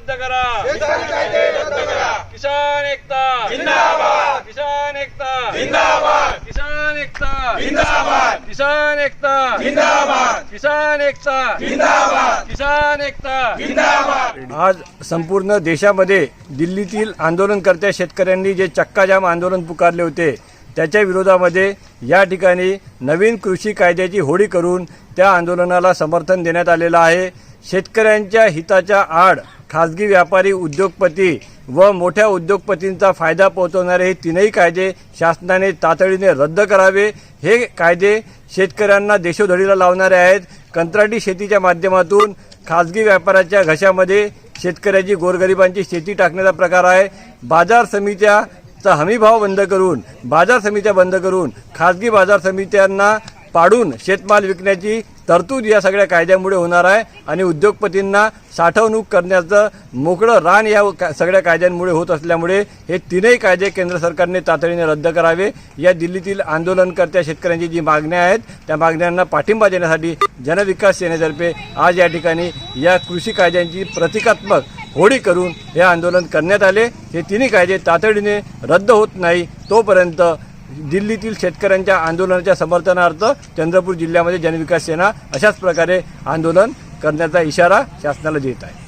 करा. शेतकरी कायदे रद्द करा. किसान एकता. जिंदाबाद. किसान एकता. जिंदाबाद. किसान एकता. जिंदाबाद. किसान एकता. जिंदाबाद. किसान एकता. जिंदाबाद. किसान एकता. जिंदाबाद. आज संपूर्ण देशामध्ये दिल्लीतील आंदोलनकर्त्या शेतकऱ्यांनी जे चक्काजाम आंदोलन पुकारले होते त्याच्या विरोधामध्ये या ठिकाणी नवीन कृषी कायद्याची होळी करून त्या आंदोलनाला समर्थन देण्यात आलेलं आहे. शेतकऱ्यांच्या हिताच्या आड खाजगी व्यापारी उद्योगपती व मोठ्या उद्योगपतींचा फायदा पोहोचवणारे हे तीनही कायदे शासनाने तातडीने रद्द करावे. हे कायदे शेतकऱ्यांना देशोधडीला लावणारे आहेत. कंत्राटी शेतीच्या माध्यमातून खाजगी व्यापाराच्या घशामध्ये शेतकऱ्याची गोरगरिबांची शेती टाकण्याचा प्रकार आहे. बाजार समित्याचा हमीभाव बंद करून बाजार समित्या बंद करून खाजगी बाजार समित्यांना पाडून शेतमाल विकण्याची तरतूद या सगळ्या कायद्यामुळे होणार आहे आणि उद्योगपतींना साठवणूक करण्याचं मोकळं रान या का- सगळ्या कायद्यांमुळे होत असल्यामुळे हे तीनही कायदे केंद्र सरकारने तातडीने रद्द करावे. या दिल्लीतील आंदोलनकर्त्या शेतकऱ्यांची जी मागण्या आहेत त्या मागण्यांना पाठिंबा देण्यासाठी जनविकास सेनेतर्फे आज या ठिकाणी या कृषी कायद्यांची प्रतिकात्मक होळी करून हे आंदोलन करण्यात आले. हे तिन्ही कायदे तातडीने रद्द होत नाही तोपर्यंत दिल्लीतील शेतकऱ्यांच्या आंदोलनाच्या समर्थनार्थ चंद्रपूर जिल्ह्यामध्ये जनविकास सेना अशाच प्रकारे आंदोलन करण्याचा इशारा शासनाला देत आहे.